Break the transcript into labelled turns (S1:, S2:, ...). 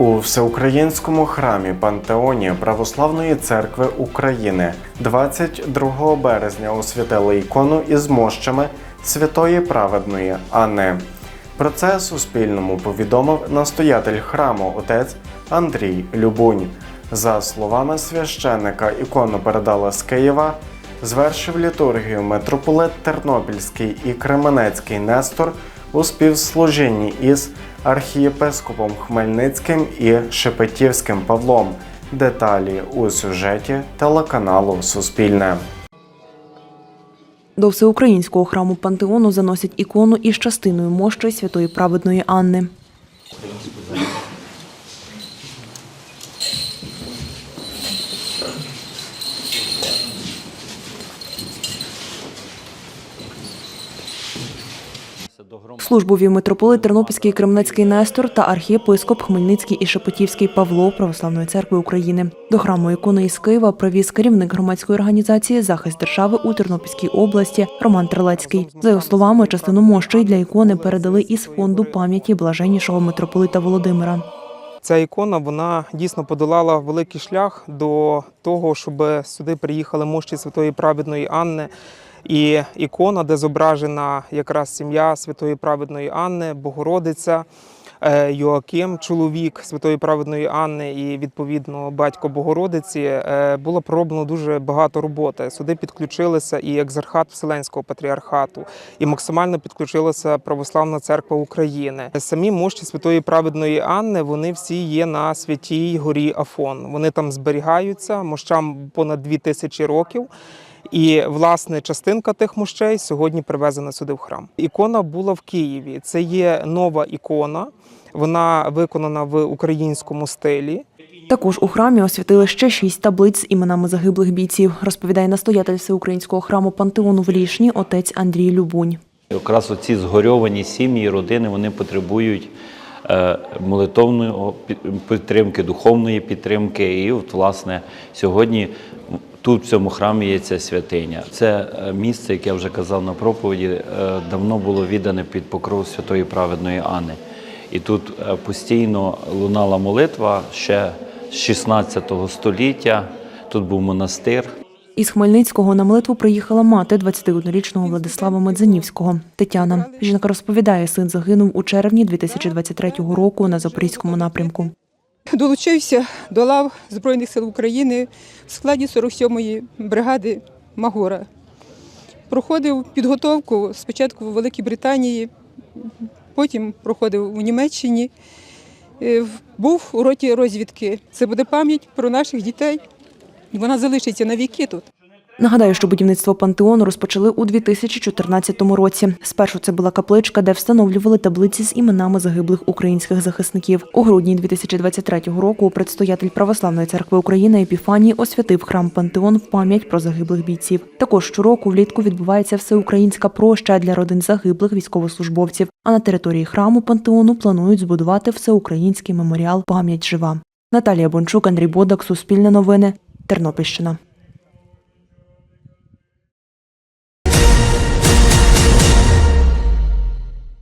S1: У всеукраїнському храмі Пантеоні Православної церкви України 22 березня освятили ікону із мощами святої праведної Анни. Про це Суспільному повідомив настоятель храму отець Андрій Любунь. За словами священника, ікону передали з Києва. Звершив літургію митрополит Тернопільський і Кременецький Нестор у співслужінні із архієпископом Хмельницьким і Шепетівським Павлом. Деталі у сюжеті телеканалу Суспільне.
S2: До всеукраїнського храму Пантеону заносять ікону із частиною мощі святої праведної Анни. Службу вів митрополит Тернопільський Кремнецький Нестор та архієпископ Хмельницький і Шепетівський Павло Православної церкви України. До храму ікони із Києва привіз керівник громадської організації Захист держави у Тернопільській області Роман Трилецький. За його словами, частину мощей для ікони передали із фонду пам'яті блаженнішого митрополита Володимира.
S3: Ця ікона вона дійсно подолала великий шлях до того, щоб сюди приїхали мощі святої праведної Анни. І ікона, де зображена якраз сім'я святої праведної Анни, Богородиця, е, Йоаким, чоловік святої праведної Анни і відповідно батько Богородиці, е, було пророблено дуже багато роботи. Сюди підключилися і екзархат Вселенського патріархату, і максимально підключилася Православна церква України. Самі мощі святої праведної Анни вони всі є на святій горі Афон. Вони там зберігаються, мощам понад дві тисячі років. І власне частинка тих мощей сьогодні привезена сюди в храм. Ікона була в Києві. Це є нова ікона. Вона виконана в українському стилі.
S2: Також у храмі освятили ще шість таблиць з іменами загиблих бійців, розповідає настоятель всеукраїнського храму Пантеону в Лішні отець Андрій Любунь.
S4: Якраз оці згорьовані сім'ї, родини, вони потребують е, молитовної пі- підтримки, духовної підтримки. І от, власне, сьогодні тут, в цьому храмі, є ця святиня. Це е, місце, як я вже казав на проповіді, е, давно було віддане під покров святої праведної Анни. І тут е, постійно лунала молитва ще з 16 століття. Тут був монастир.
S2: Із Хмельницького на молитву приїхала мати 21-річного Владислава Медзанівського Тетяна. Жінка розповідає, син загинув у червні 2023 року на Запорізькому напрямку.
S5: Долучився до лав Збройних сил України в складі 47-ї бригади Магора. Проходив підготовку спочатку в Великій Британії, потім проходив у Німеччині. Е, Був у роті розвідки. Це буде пам'ять про наших дітей. Вона залишиться на віки тут.
S2: Нагадаю, що будівництво пантеону розпочали у 2014 році. Спершу це була капличка, де встановлювали таблиці з іменами загиблих українських захисників. У грудні 2023 року предстоятель Православної церкви України Епіфаній освятив храм Пантеон в пам'ять про загиблих бійців. Також щороку влітку відбувається всеукраїнська проща для родин загиблих військовослужбовців. А на території храму Пантеону планують збудувати всеукраїнський меморіал Пам'ять жива. Наталія Бончук, Андрій Бодак, Суспільне новини, Тернопільщина.